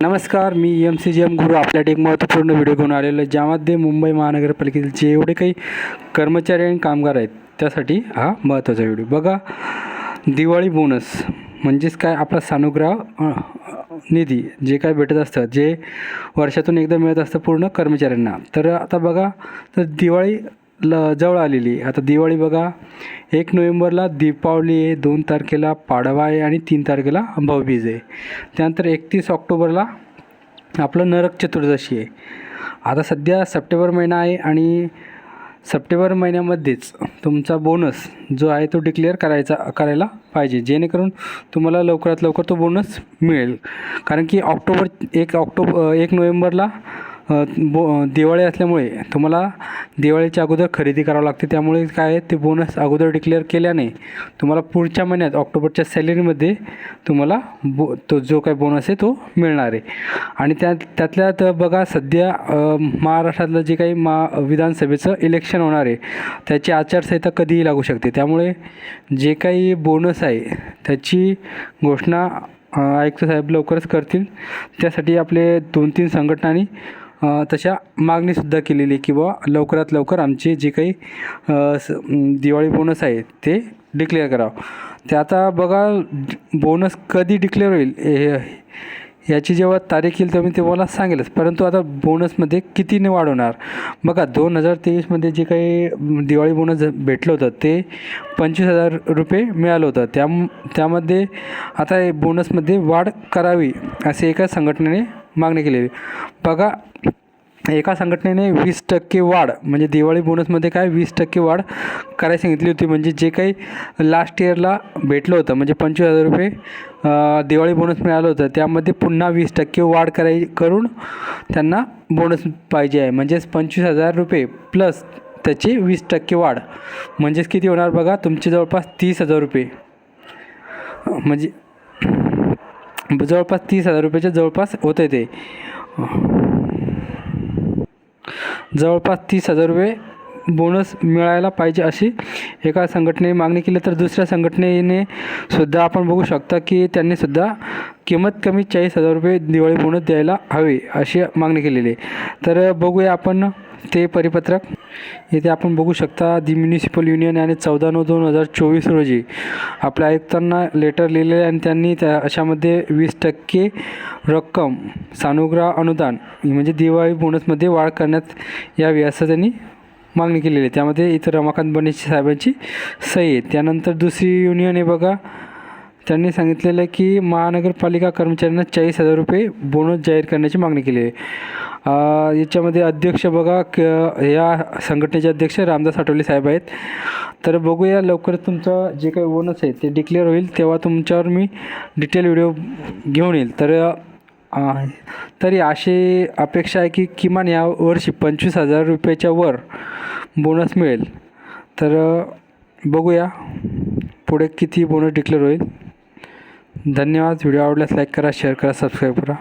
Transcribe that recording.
नमस्कार मी M C G M Guru. आपल्यासाठी एक महत्त्वपूर्ण व्हिडिओ घेऊन आलेलो आहे ज्यामध्ये मुंबई महानगरपालिकेतील जे एवढे काही कर्मचारी आणि कामगार आहेत त्यासाठी हा महत्त्वाचा व्हिडिओ बघा दिवाळी बोनस म्हणजेच काय? आपला सानुग्रह निधी जे काय भेटत असतं जे वर्षातून एकदा मिळत असतं पूर्ण कर्मचाऱ्यांना. तर आता बघा तर दिवाळी ल जवळ आलेली आहे. आता दिवाळी बघा. एक नोव्हेंबरला दीपावली आहे. दोन तारखेला पाडवा आहे आणि तीन तारखेला भाऊबीज आहे. त्यानंतर एकतीस ऑक्टोबरला आपलं नरक चतुर्दशी आहे. आता सध्या सप्टेंबर महिना आहे आणि सप्टेंबर महिन्यामध्येच तुमचा बोनस जो आहे तो डिक्लेअर करायचा करायला पाहिजे. जेणेकरून तुम्हाला लवकरात लवकर तो बोनस मिळेल. कारण की ऑक्टोबर एक ऑक्टोब एक नोव्हेंबरला बो दिवाळी असल्यामुळे तुम्हाला दिवाळीच्या अगोदर खरेदी करावं लागते. त्यामुळे काय आहे, ते बोनस अगोदर डिक्लेअर केल्याने तुम्हाला पुढच्या महिन्यात ऑक्टोबरच्या सॅलरीमध्ये तुम्हाला बो तो जो काही बोनस आहे तो मिळणार आहे. आणि त्या त्यातल्या तर बघा सध्या महाराष्ट्रातलं जे काही मा विधानसभेचं इलेक्शन होणार आहे त्याची आचारसंहिता कधीही लागू शकते. त्यामुळे जे काही बोनस आहे त्याची घोषणा आयुक्त साहेब लवकरच करतील. त्यासाठी आपले दोन तीन संघटनांनी तशा मागणीसुद्धा केलेली आहे की बुवा लवकरात लवकर आमचे जे काही स- दिवाळी बोनस आहे ते डिक्लेअर करावं. ते आता बघा बोनस कधी डिक्लेअर होईल हे- याची जेव्हा तारीख येईल तेव्हा मी तुम्हाला सांगेलच. परंतु आता बोनसमध्ये कितीने वाढवणार? बघा दोन हजार तेवीसमध्ये जे काही दिवाळी बोनस भेटलं होतं ते पंचवीस हजार रुपये मिळालं होतं. त्या त्यामध्ये आता हे बोनसमध्ये वाढ करावी असे एका संघटनेने मागणी केलेली. बघा एका संघटनेने वीस टक्के वाढ म्हणजे दिवाळी बोनसमध्ये काय वीस टक्के वाढ करायला सांगितली होती. म्हणजे जे काही लास्ट इयरला भेटलं होतं म्हणजे पंचवीस हजार रुपये दिवाळी बोनस मिळालं होतं. त्यामध्ये पुन्हा वीस टक्के वाढ कराय करून त्यांना बोनस पाहिजे आहे. म्हणजेच पंचवीस हजार रुपये प्लस त्याची वीस टक्के वाढ. म्हणजेच किती होणार बघा? तुमचे जवळपास तीस हजार रुपये. म्हणजे जवळपास तीस हजार रुपयाच्या जवळपास होते ते. जवळपास तीस हजार रुपये बोनस मिळायला पाहिजे अशी एका संघटनेने मागणी केली. तर दुसऱ्या संघटनेने सुद्धा आपण बघू शकता की त्यांनी सुद्धा किंमत कमी चाळीस हजार रुपये दिवाळी बोनस द्यायला हवे अशी मागणी केलेली आहे. तर बघूया आपण ते परिपत्रक येथे आपण बघू शकता दि म्युनिसिपल युनियन आणि चौदा नऊ दोन हजार चोवीस रोजी आपल्या आयुक्तांना लेटर लिहिलेले आहे आणि त्यांनी त्या अशामध्ये वीस टक्के रक्कम सानुग्रह अनुदान म्हणजे दिवाळी बोनसमध्ये वाढ करण्यात यावी असं त्यांनी मागणी केलेली आहे. त्यामध्ये इथं रमाकांत बनेश साहेबांची सही आहे. त्यानंतर दुसरी युनियन आहे बघा. त्यांनी सांगितलेलं आहे की महानगरपालिका कर्मचाऱ्यांना चाळीस हजार रुपये बोनस जाहीर करण्याची मागणी केली आहे. याच्यामध्ये अध्यक्ष बघा क या संघटनेचे अध्यक्ष रामदास आठवले साहेब आहेत. तर बघूया लवकर तुमचं जे काही बोनस आहे ते डिक्लेअर होईल तेव्हा तुमच्यावर मी डिटेल व्हिडिओ घेऊन येईल. तर तरी अशी अपेक्षा आहे की किमान या वर्षी पंचवीस हजार रुपयाच्या वर बोनस मिळेल. तर बघूया पुढे किती बोनस डिक्लेअर होईल. धन्यवाद. व्हिडिओ आवडल्यास लाईक करा शेअर करा सबस्क्राईब करा.